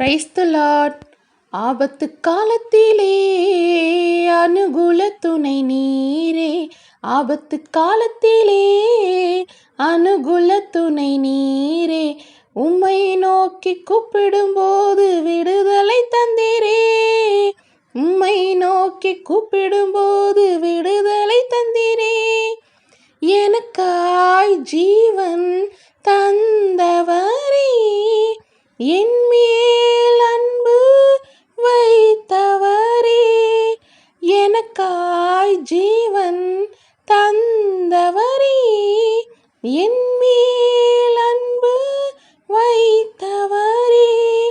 Praise the Lord ஆபத்து காலத்திலே அனுகூல துணை நீரே. ஆபத்து காலத்திலே அனுகூல துணை நீரே. உம்மை நோக்கி கூப்பிடும்போது விடுதலை தந்தீரே. உம்மை நோக்கி கூப்பிடும்போது விடுதலை தந்தீரே. எனக்காய் ஜீவன் தந்தவரே. என் ஜீவன் தந்தவரே என் மேல் அன்பு வைத்தவரே.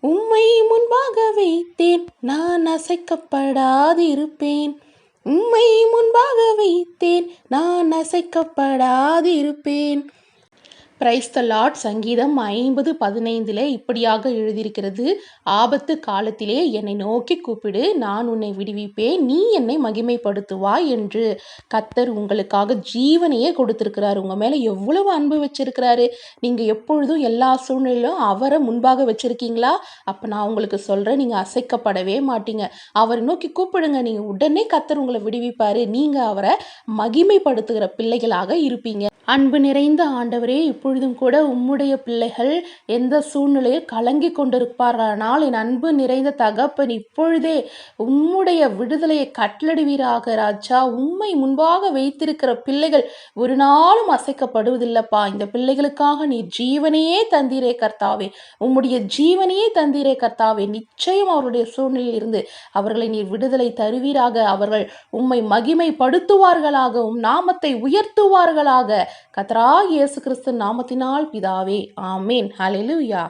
உம்மை முன்பாக வைத்தேன் நான் அசைக்கப்படாதிருப்பேன். உம்மை முன்பாக வைத்தேன் நான் அசைக்கப்படாதிருப்பேன். பிரைஸ் த லார்ட் சங்கீதம் ஐம்பது பதினைந்திலே இப்படியாக எழுதியிருக்கிறது. ஆபத்து காலத்திலே என்னை நோக்கி கூப்பிடு. நான் உன்னை விடுவிப்பேன். நீ என்னை மகிமைப்படுத்துவாய் என்று கத்தர் உங்களுக்காக ஜீவனையே கொடுத்துருக்கிறார். உங்கள் மேலே எவ்வளவு அன்பு வச்சிருக்கிறாரு. நீங்கள் எப்பொழுதும் எல்லா சூழ்நிலையிலும் அவரை முன்பாக வச்சுருக்கீங்களா? அப்போ நான் உங்களுக்கு சொல்கிறேன் நீங்கள் அசைக்கப்படவே மாட்டீங்க. அவரை நோக்கி கூப்பிடுங்க. நீங்கள் உடனே கத்தர் உங்களை விடுவிப்பார். நீங்கள் அவரை மகிமைப்படுத்துகிற பிள்ளைகளாக இருப்பீங்க. அன்பு நிறைந்த ஆண்டவரே இப்பொழுதும் கூட உம்முடைய பிள்ளைகள் எந்த சூழ்நிலையில் கலங்கி கொண்டிருப்பாரானால் என் அன்பு நிறைந்த தகப்பன் இப்பொழுதே உம்முடைய விடுதலையை கட்டளடுவீராக ராஜா. உம்மை முன்பாக வைத்திருக்கிற பிள்ளைகள் ஒரு நாளும் அசைக்கப்படுவதில்லப்பா. இந்த பிள்ளைகளுக்காக நீ ஜீவனையே தந்தீரே கர்த்தாவே. உம்முடைய ஜீவனையே தந்தீரே கர்த்தாவே. நிச்சயம் அவருடைய சூழ்நிலையில் இருந்து அவர்களை நீர் விடுதலை தருவீராக. அவர்கள் உம்மை மகிமைப்படுத்துவார்களாக உம் நாமத்தை உயர்த்துவார்களாக. கத்ரா இயேசு கிறிஸ்து நாமத்தினால் பிதாவே ஆமேன். ஹலெலுயா